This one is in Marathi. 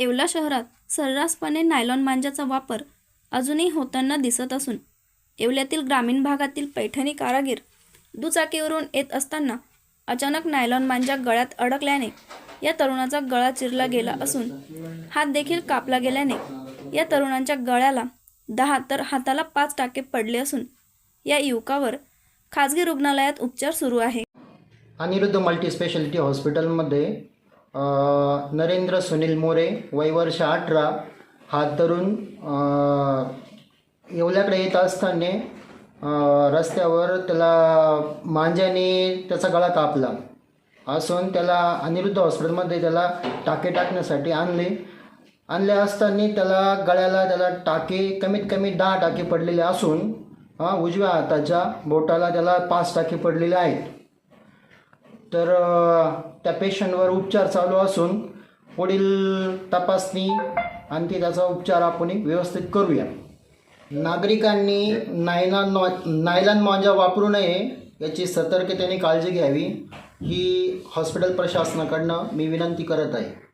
येवला शहरात सर्रासपणे नायलॉन मांजाचा वापर अजूनही होताना दिसत असून येवल्यातील ग्रामीण भागातील पैठणी कारागीर दुचाकीवरून येत असताना अचानक नायलॉन मांजा गळ्यात अडकल्याने या तरुणाचा गळा चिरला गेला असून हात देखील कापला गेल्याने या तरुणांच्या गळ्याला दहा तर हाताला पाच टाके पडले असून या युवकावर खाजगी रुग्णालयात उपचार सुरू आहे. अनिरुद्ध मल्टी स्पेशालिटी हॉस्पिटलमध्ये नरेंद्र सुनील मोरे वयवर्ष अठरा. हात धरून येवल्याकडे येत असताना रस्त्यावर त्याला मांजाने त्याचा गळा कापला. असून त्याला अनिरुद्ध हॉस्पिटलमध्ये त्याला टाके टाकण्यासाठी आणले. आणले असताना त्याला गळ्याला त्याला टाके कमीत कमी दहा टाके पडलेले असून उजव्या हाताच्या बोटाला त्याला पाच टाके पडलेले आहेत. तर त्या पेशंटवर उपचार चालू असून पुढील तपासणी आणि त्याचा उपचार आपण व्यवस्थित करूया. नागरिकांनी नायलॉन मॉ नायलॉन मांजा वापरू नये याची सतर्कतेने काळजी घ्यावी ही हॉस्पिटल प्रशासनाकडनं मी विनंती करत आहे.